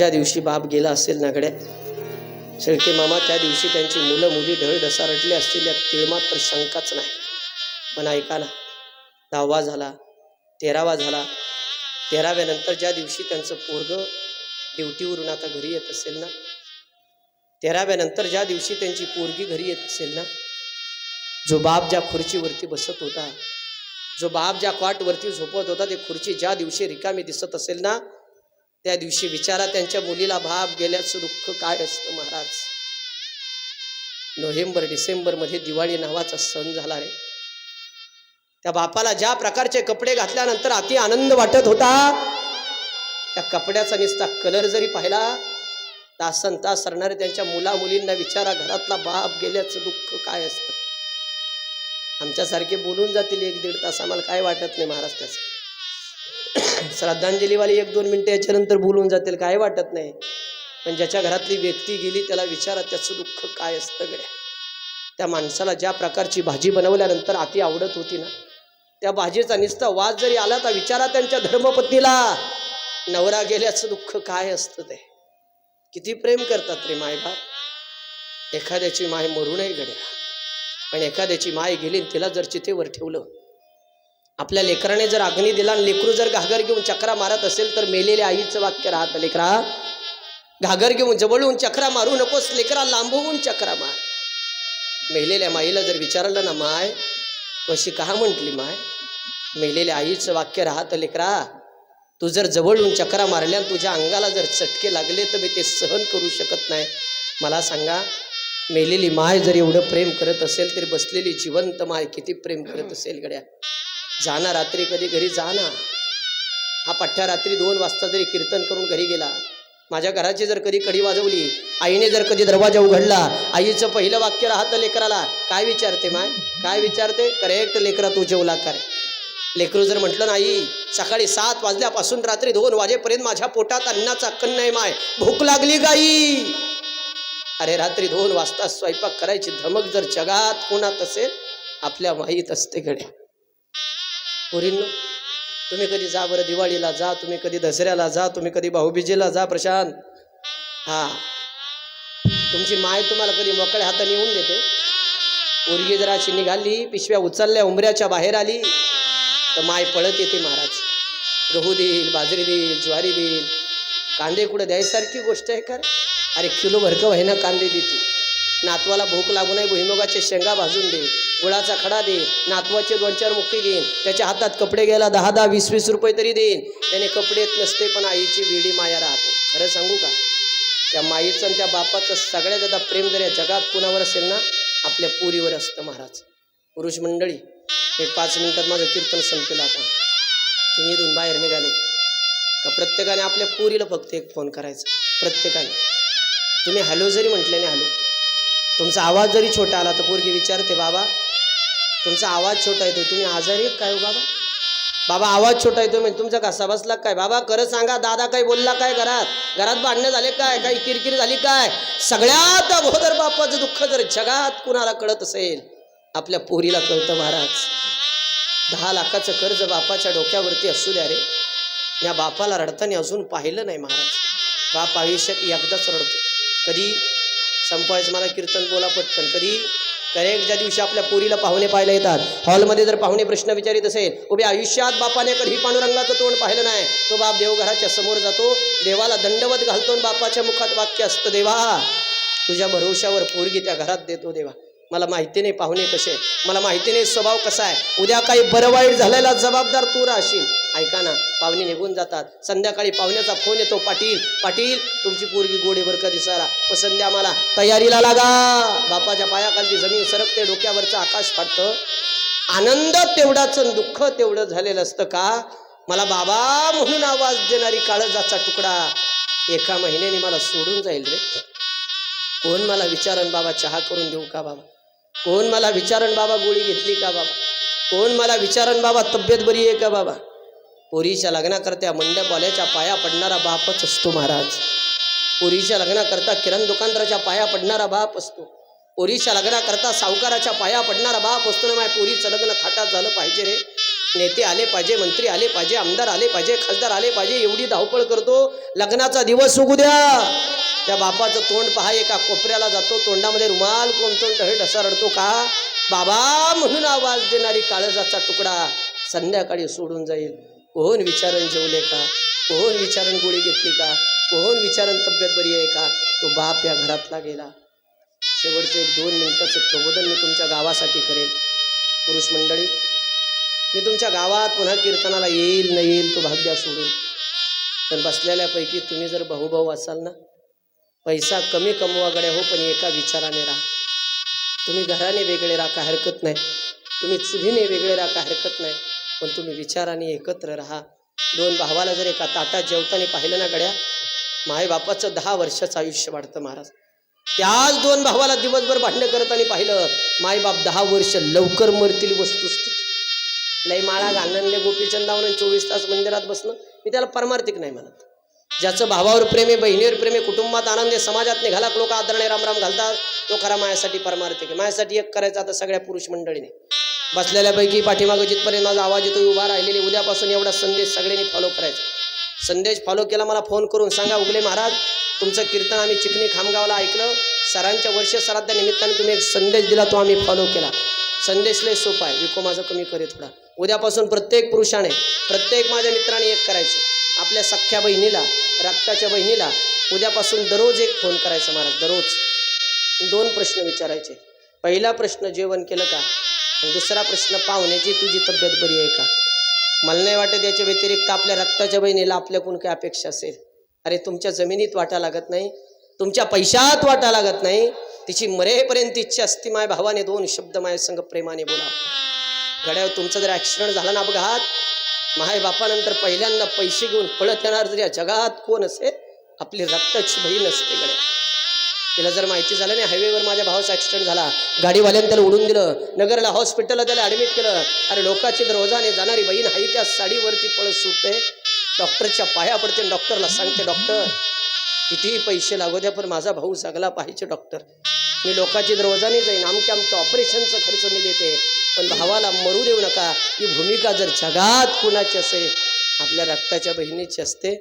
ज्या दिवशी बाप गेला असेल नागड्या शेळके मामा त्या दिवशी त्यांची मुलं मुली ढळ ढसारटली असतील यात तिळमात्र शंकाच नाही. पण ऐका ना दहावा झाला तेरावा झाला तेराव्यानंतर ज्या दिवशी त्यांचं पोरग ड्युटीवरून आता घरी येत असेल ना तेराव्यानंतर ज्या दिवशी त्यांची पोरगी घरी येत असेल ना जो बाप ज्या खुर्चीवरती बसत होता जो बाप ज्या क्वाटवरती झोपत होता ते खुर्ची ज्या दिवशी रिकामी दिसत असेल ना त्या दिवशी विचारा त्यांच्या मुलीला भाप गेल्याचं दुःख काय असतं महाराज? नोव्हेंबर डिसेंबरमध्ये दिवाळी नावाचा सण झाला रे. त्या बापाला ज्या प्रकारचे कपडे घातल्यानंतर अति आनंद वाटत होता त्या कपड्याचा निस्ता कलर जरी पाहिला तासन तास सरणारे त्यांच्या मुला मुलींना विचारा घरातला बाप गेल्याचं दुःख काय असतं? आमच्यासारखे बोलून जातील एक दीड तास आम्हाला काय वाटत नाही महाराज त्याचं? श्रद्धांजलीवाली एक दोन मिनटं याच्यानंतर बोलून जातील काय वाटत नाही. पण ज्याच्या घरातली व्यक्ती गेली त्याला विचारा त्याचं दुःख काय असतं गड्या. त्या माणसाला ज्या प्रकारची भाजी बनवल्यानंतर अति आवडत होती ना त्या भाजीचा निस्ता वास जरी आला तर विचारा त्यांच्या धर्मपत्नीला. नवरा गेल्याचं दुःख काय असतं ते. किती प्रेम करतात रे मायबाप एखाद्याची माय मरू नये गड्या. पण एखाद्याची माय गेली आणि तिला जर चितेवर ठेवलं आपल्या लेकराने जर अग्नी दिला आणि लेकरू जर घागर घेऊन चक्रा मारत असेल तर मेलेल्या आईचं वाक्य राहत लेकरा. घागर घेऊन जवळून चक्रा मारू नकोस लेकरा लांबवून चक्रा मार. मेलेल्या माईला जर विचारलं ना माय कशी अशी का म्हटली माय? मेलेल्या आईचं वाक्य राहत लेकरा. तू जर जवळून चक्रा मारल्या तुझ्या अंगाला जर चटके लागले तर मी ते सहन करू शकत नाही. मला सांगा मेलेली माय जर एवढं प्रेम करत असेल तरी बसलेली जिवंत माय किती प्रेम करत असेल गड्या? जाना रात्री कधी घरी जा ना. हा पठ्ठ्या रात्री दोन वाजता जरी कीर्तन करून घरी गेला माझ्या घराची जर कधी कडी वाजवली आईने जर कधी दरवाजा उघडला आईचं पहिलं वाक्य राहतं लेकराला. काय विचारते माय? काय विचारते? करेक्ट लेकरा तू जेवला कर. लेकरू जर म्हटलं नाही सकाळी सात वाजल्यापासून रात्री दोन वाजेपर्यंत माझ्या पोटात अन्नाचा कन्न नाही माय. भूक लागली गाई. अरे रात्री दोन वाजता स्वयंपाक करायची धमक जर जगात कोणात असेल आपल्या माहीत असते गड्या. पोरींनो तुम्ही कधी जा बरं दिवाळीला जा तुम्ही कधी दसऱ्याला जा तुम्ही कधी भाऊबीजेला जा प्रशांत. हा. तुमची माय तुम्हाला कधी मोकळ्या हाताने येऊन देते. पोरगी जर अशी निघाली पिशव्या उचलल्या उंबऱ्याच्या बाहेर आली तर माय पळत येते महाराज. गहू देईल बाजरी देईल ज्वारी देईल. कांदे कुठं द्यायसारखी गोष्ट आहे का अरे किलो भरकं व्हायना कांदे देते नातवाला भूक लागू नये भुईमुगाच्या शेंगा भाजून दे गुळाचा खडा दे नातवाचे दोन चार मुक्की घेईन त्याच्या हातात कपडे घ्यायला दहा दहा वीस वीस रुपये तरी देईन. त्याने कपडे येत नसते पण आईची वेडी माया राहते. खरं सांगू का? त्या माईचं आणि त्या बापाचं सगळ्यात ज्यादा प्रेम जर या जगात कुणावर असेल ना आपल्या पुरीवर असतं महाराज. पुरुष मंडळी हे पाच मिनिटात माझं कीर्तन संपलं आता. तुम्ही इथून बाहेर निघाले. का प्रत्येकाने आपल्या पुरीला फक्त एक फोन करायचा? प्रत्येकाने. तुम्ही हॅलो जरी म्हटल्याने हॅलो. तुमचा आवाज जरी छोटा आला तर पोरगी विचारते बाबा तुमचा आवाज छोटा येतो तुम्ही आजारी आहेत काय हो बाबा? बाबा आवाज छोटा येतो म्हणजे तुमचा कसा बसला काय? बाबा खरं सांगा दादा काही बोलला काय घरात? घरात भांडणं झाले काय? काही किरकिर झाली काय? सगळ्यात अगोदर बापाचं दुःख जर जगात कुणाला कळत असेल आपल्या पोरीला कळतं महाराज. दहा लाखाचं कर्ज बापाच्या डोक्यावरती असू द्या रे. या बापाला रडताना अजून पाहिलं नाही महाराज. बाप आयुष्यात एकदाच रडतो. कधी संपवायचं मला कीर्तन बोला पटकन. कधी? करेक्ट ज्या दिवशी आपल्या पोरीला पाहुणे पाहायला येतात. हॉलमध्ये जर पाहुणे प्रश्न विचारित असेल उभे आयुष्यात बापाने कधी पांडुरंगाचं तोंड पाहिलं नाही? तो बाप देवघराच्या समोर जातो देवाला दंडवत घालतो आणि बापाच्या मुखात वाक्य असतं देवा तुझ्या भरोश्यावर पोरगी त्या घरात देतो देवा. मला माहिती नाही पाहुणे कसे. मला माहिती नाही स्वभाव कसा आहे. उद्या काही बरं वाईट झालेला जबाबदार तू राहशील. ऐका ना पाहुणे निघून जातात. संध्याकाळी पाहुण्याचा फोन येतो पाटील पाटील तुमची पोरगी गोडीवर का दिसायला? पसंत संध्या मला. तयारीला लागा. बापाच्या पायाखालची जमीन सरकते डोक्यावरचं आकाश फाटतं. आनंद तेवढाच दुःख तेवढं झालेलं असतं का? मला बाबा म्हणून आवाज देणारी काळजाचा तुकडा. एका महिन्याने मला सोडून जाईल रे. कोण मला विचारण बाबा चहा करून देऊ का बाबा? कोण मला विचारण बाबा गोळी घेतली का बाबा? कोण मला विचारण बाबा तब्येत बरी आहे का बाबा? पोरीच्या लग्नाकरता मंडपवाल्याच्या पाया पडणारा बापच असतो महाराज. पोरीच्या लग्नाकरता किराण दुकानदाराच्या पाया पडणारा बाप असतो. पोरीच्या लग्नाकरता सावकाराच्या पाया पडणारा बाप असतो ना माय? पोरीचं लग्न थाटात झालं पाहिजे रे. नेते आले पाहिजे मंत्री आले पाहिजे आमदार आले पाहिजे खासदार आले पाहिजे एवढी धावपळ करतो. लग्नाचा दिवस उगू द्या. त्या बापाचं तोंड पहा एका कोपऱ्याला जातो तोंडामध्ये रुमाल कोणतो ढळ ढसा रडतो का? बाबा म्हणून आवाज देणारी काळजाचा तुकडा संध्याकाळी सोडून जाईल. कोण विचारण जेवले का? कोण विचारण गोळी घेतली का? कोण विचारण तब्येत बरी आहे का? तो बाप या घरातला गेला. शेवटचे दोन मिनिटाचं प्रबोधन मी तुमच्या गावासाठी करेन. पुरुष मंडळी मी तुमच्या गावात पुन्हा कीर्तनाला येईल न येईल तो भाग्या सोडून. पण बसलेल्यापैकी तुम्ही जर भाऊभाऊ असाल ना पैसा कमी कमवाकडे हो पण एका विचाराने राहा. तुम्ही घराने वेगळे राहा हरकत नाही? तुम्ही चुलीने वेगळे राहा हरकत नाही? पण तुम्ही विचाराने एकत्र राहा. दोन भावाला जर एका ताटात जेवताना पाहिलं ना गड्या मायबापाचं दहा वर्षाचं आयुष्य वाढतं महाराज. त्याच दोन भावाला दिवसभर भांडणं करताना पाहिलं मायबाप दहा वर्ष लवकर मरतील वस्तुस्थिती लय माळा घालणारे गोपीचंदावरून चोवीस तास मंदिरात बसणं मी त्याला परमार्थिक नाही म्हणत. ज्याचं भावावर प्रेम आहे बहिणीवर प्रेम आहे कुटुंबात आनंद आहे समाजात निघालाक लोक आदरणे रामराम घालतात तो खरा माझ्यासाठी परमार्थिक आहे. माझ्यासाठी एक करायचा आता सगळ्या पुरुष मंडळीने. बसलेल्यापैकी पाठीमागं जिथपर्यंत माझा आवाज येतो उभा राहिलेली उद्यापासून एवढा संदेश सगळ्यांनी फॉलो करायचा. संदेश फॉलो केला मला फोन करून सांगा उगले महाराज तुमचं कीर्तन आम्ही चिकणी खामगावला ऐकलं. सरांच्या वर्ष सराध्या निमित्ताने तुम्ही एक संदेश दिला तो आम्ही फॉलो केला. संदेश लय सोपा आहे विको माझं कमी करे थोडा. उद्यापासून प्रत्येक पुरुषाने प्रत्येक माझ्या मित्राने एक करायचं. आपल्या सख्ख्या बहिणीला रक्ताच्या बहिणीला उद्यापासून दररोज एक फोन करायचा महाराज दररोज. दोन प्रश्न विचारायचे. पहिला प्रश्न जेवण केलं का? दुसरा प्रश्न पाहुण्याची तुझी तब्येत बरी आहे का? मला नाही वाटत याच्या व्यतिरिक्त आपल्या रक्ताच्या बहिणीला आपल्याकडून काय अपेक्षा असेल. अरे तुमच्या जमिनीत वाटा लागत नाही तुमच्या पैशात वाटा लागत नाही तिची मरेपर्यंत इच्छा असती. माय भावाने दोन शब्द माय संग प्रेमाने बोला. गड्यावर तुमचा जर ॲक्सिडेंट झाला ना अपघात माय बापानंतर पहिल्यांदा पैसे घेऊन पळत येणार जर या जगात कोण असेल? आपली रक्ताची बहीण असते गड्या. तिला जर माहिती झालं नाही हायवेवर माझ्या भावाचा ॲक्सिडेंट झाला गाडीवाल्यानं त्याला उडून दिलं नगरला हॉस्पिटलला त्याला ॲडमिट केलं. अरे लोकांची रोजाने जाणारी बहीण आहे त्या साडीवरती पळत सुटते. डॉक्टरच्या पाया पडते डॉक्टरला सांगते डॉक्टर कितीही पैसे लागू द्या पण माझा भाऊ जगला पाहिजे डॉक्टर मी लोकांची रोजाने जाईन आमच्या आमच्या ऑपरेशनचा खर्च मी देते. पण भावाला मरू देऊ नका ही भूमिका जर जगात कुणाची असेल आपल्या रक्ताच्या बहिणीची असते.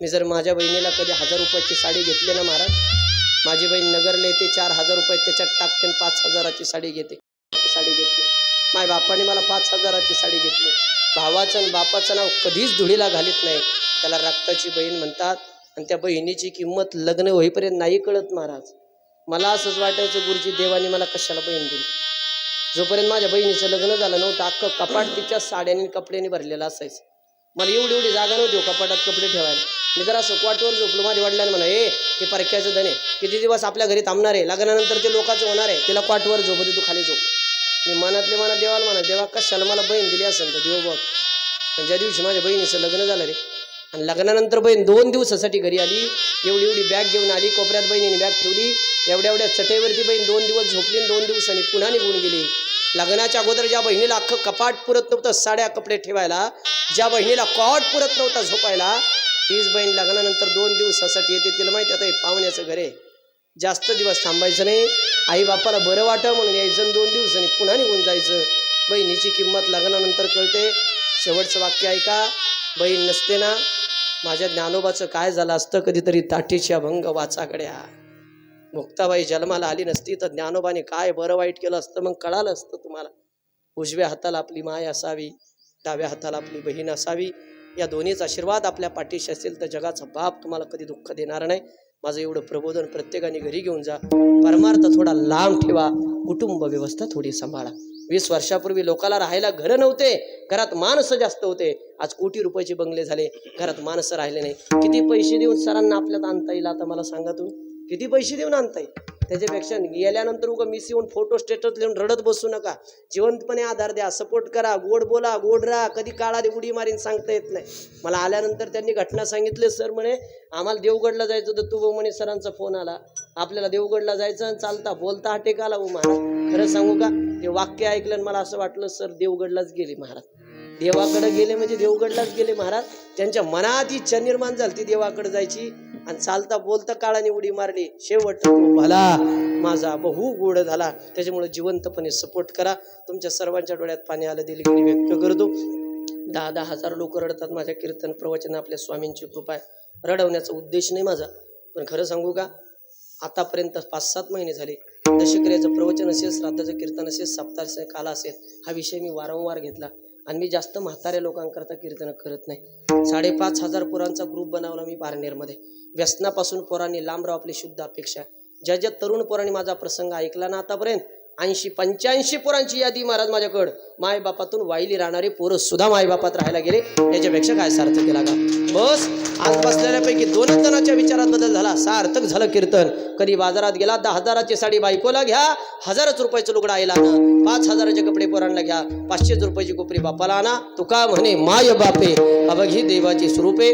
मी जर माझ्या बहिणीला कधी हजार रुपयाची साडी घेतली ना महाराज माझी बहीण नगरला येते चार हजार रुपये त्याच्यात टाकते पाच हजाराची साडी घेते. साडी घेतली माझ्या बापाने मला पाच हजाराची साडी घेतली. भावाचं आणि बापाचं नाव कधीच धुळीला घालीत नाही. त्याला रक्ताची बहीण म्हणतात आणि त्या बहिणीची किंमत लग्न होईपर्यंत नाही कळत महाराज. मला असंच वाटायचं गुरुजी देवाने मला कशाला बहीण दिली? जोपर्यंत माझ्या बहिणीचं लग्न झालं नव्हतं अख्खं कपाट तिच्या साड्याने कपड्याने भरलेलं असायचं. मला एवढी एवढी जागा नव्हती हो कपाटात कपडे ठेवायला. मी जरा असं झोपलो माझ्या वडिलांना म्हणा ए हे परक्याचं धने किती दिवस आपल्या घरी थांबणार आहे? लग्नानंतर ते लोकांचं होणार आहे. तिला क्वाटवर झोपते तू खाली झोप. मी मनातले मनात देवाला म्हणा देवा कशाला मला बहीण दिली असेल तर देव बघ. पण ज्या दिवशी माझ्या बहिणीचं लग्न झालं रे आणि लग्नानंतर बहीण दोन दिवसासाठी घरी आली एवढी एवढी बॅग घेऊन आली कोपऱ्यात बहिणीने बॅग ठेवली एवढ्या एवढ्या चटईवरती बहीण दोन दिवस झोपली आणि दोन दिवसांनी पुन्हा निघून गेली. लग्नाच्या अगोदर ज्या बहिणीला अख्खं कपाट पुरत नव्हतं साड्या कपडे ठेवायला ज्या बहिणीला कॉट पुरत नव्हता झोपायला तीच बहीण लग्नानंतर दोन दिवसासाठी येते तिला माहिती आता हे पाहुण्याचं घर आहे. जास्त दिवस थांबायचं नाही. आई बापाला बरं वाटं म्हणून यायचं दोन दिवसांनी पुन्हा निघून जायचं. बहिणीची किंमत लग्नानंतर कळते. शेवटचं वाक्य ऐका. बहीण नसते ना. माझ्या ज्ञानोबाचं काय झालं असतं कधीतरी ताठीच्या भंग वाचाकड्या मुक्ताबाई जन्माला आली नसती तर ज्ञानोबाने काय बरं वाईट केलं असतं मग कळालं असतं तुम्हाला. उजव्या हाताला आपली माय असावी. डाव्या हाताला आपली बहीण असावी. या दोन्हीचा आशीर्वाद आपल्या पाठीशी असेल तर जगाचा बाप तुम्हाला कधी दुःख देणार नाही. माझं एवढं प्रबोधन प्रत्येकाने घरी घेऊन जा. परमार्थ थोडा लांब ठेवा. कुटुंब व्यवस्था थोडी सांभाळा. वीस वर्षापूर्वी लोकाला राहायला घरं नव्हते. घरात माणसं जास्त होते. आज कोटी रुपयाचे बंगले झाले. घरात माणसं राहिले नाही. किती पैसे देऊन सरांना आपल्यात आणता येईल आता मला सांगा तुम्ही? किती पैसे देऊन आणता येईल? त्याच्यापेक्षा गेल्यानंतर उगा मिस येऊन फोटो स्टेटस लिहून रडत बसू नका. जिवंतपणे आधार द्या सपोर्ट करा गोड बोला गोड राहा. कधी काळाने उडी मारीन सांगता येत नाही. मला आल्यानंतर त्यांनी घटना सांगितली सर म्हणे आम्हाला देवगडला जायचं होतं. तू म्हणे सरांचा फोन आला. आपल्याला देवगडला जायचं आणि चालता. बोलता हा टेकाला हो महाराज. खरं सांगू का? ते वाक्य ऐकलं आणि मला असं वाटलं सर देवगडलाच गेले महाराज. देवाकडे गेले म्हणजे देवगडलाच गेले महाराज. त्यांच्या मनात इच्छा निर्माण झाली ती देवाकडे जायची. आणि चालता बोलता काळाने उडी मारली. शेवट भला. माझा बहु गोड झाला. त्याच्यामुळे जिवंतपणे सपोर्ट करा. तुमच्या सर्वांच्या डोळ्यात पाणी आलं दिलगिरी व्यक्त करतो. दहा दहा हजार लोक रडतात माझ्या कीर्तन प्रवचन आपल्या स्वामींची कृपा आहे. रडवण्याचा उद्देश नाही माझा. पण खरं सांगू का? आतापर्यंत पाच सात महिने झाले. दशक्रियाचं प्रवचन असेल श्राद्धाचं कीर्तन असेल सप्ताह काला असेल हा विषय मी वारंवार घेतला. आणि मी जास्त म्हाताऱ्या लोकांकरता कीर्तन करत नाही. साडेपाच हजार पोरांचा ग्रुप बनवला मी पारनेरमध्ये. व्यसनापासून पोरांनी लांब राव आपली शुद्ध अपेक्षा ज्या ज्या तरुण पोरांनी माझा प्रसंग ऐकला ना आतापर्यंत ऐंशी पंच्याऐंशी पोरांची यादी महाराज माझ्याकडं. मायबापातून वाईली राहणारे पोरं सुद्धा मायबापात राहायला गेले. याच्यापेक्षा काय सार्थक केला का बस आज बसलेल्यापैकी दोनच जणांच्या विचारात बदल झाला. सार्थक झालं कीर्तन. कधी बाजारात गेला दहा हजाराची साडी बायकोला घ्या. हजारच रुपयाचं लुगडं आईला आणा. पाच हजाराचे कपडे पोरांना घ्या. पाचशेच रुपयाची कोपरी बापाला आणा. तुका म्हणे माय बापे. अबघी देवाची स्वरूपे.